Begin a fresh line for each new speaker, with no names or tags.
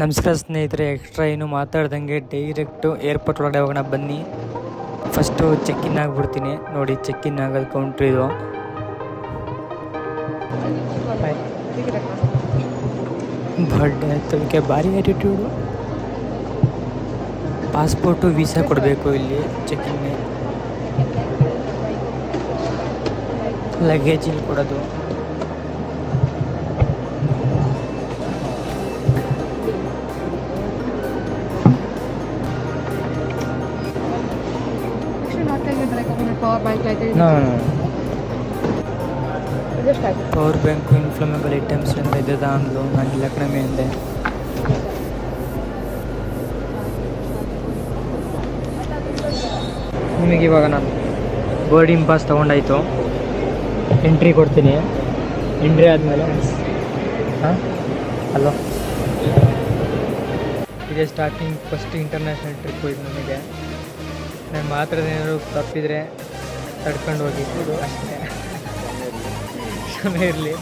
ನಮಸ್ಕಾರ ಸ್ನೇಹಿತರೆ ಎಕ್ಸ್ಟ್ರಾ ಏನು ಮಾತಾಡ್ದಂಗೆ ಡೈರೆಕ್ಟು ಏರ್ಪೋರ್ಟ್ ಒಳಗಡೆ ಹೋಗೋಣ ಬನ್ನಿ. ಫಸ್ಟು ಚೆಕ್ ಇನ್ ಆಗಿಬಿಡ್ತೀನಿ. ನೋಡಿ ಚೆಕ್ ಇನ್ ಆಗೋದು ಕೌಂಟ್ರ್ ಇದು. ಬರ್ಡೇ ಆಯ್ತದಕ್ಕೆ ಭಾರಿ ಆ್ಯಟಿಟ್ಯೂಡು ಪಾಸ್ಪೋರ್ಟು ವೀಸಾ ಕೊಡಬೇಕು ಇಲ್ಲಿ ಚೆಕ್ ಇನ್ ಲಗೇಜ್ ಇಲ್ಲಿ ಕೊಡೋದು.
Like a minute power bank like that.
No
Just type.
Power bank inflammable items ಅಂತ ಇದೆ ಅಂದ್ಲು ನಾನು ಇಲ್ಲ ಕಡಿಮೆ ಅಂದೆ ನಿಮಗೆ ಇವಾಗ ನಾನು ಬೋರ್ಡಿಂಗ್ ಪಾಸ್ ತೊಗೊಂಡಾಯ್ತು. ಎಂಟ್ರಿ ಕೊಡ್ತೀನಿ. ಎಂಟ್ರಿ ಆದಮೇಲೆ ಹಾಂ? ಹಲೋ ಇದೇ ಸ್ಟಾರ್ಟಿಂಗ್ ಫಸ್ಟ್ ಇಂಟರ್ನ್ಯಾಷನಲ್ ಟ್ರಿಪ್ ಇದು ನನಗೆ ನಾನು ಮಾತ್ರದೇನಾದ್ರು ತಪ್ಪಿದರೆ ತಡ್ಕೊಂಡು ಹೋಗಿ. ಅಷ್ಟೇ. ಇರಲಿ.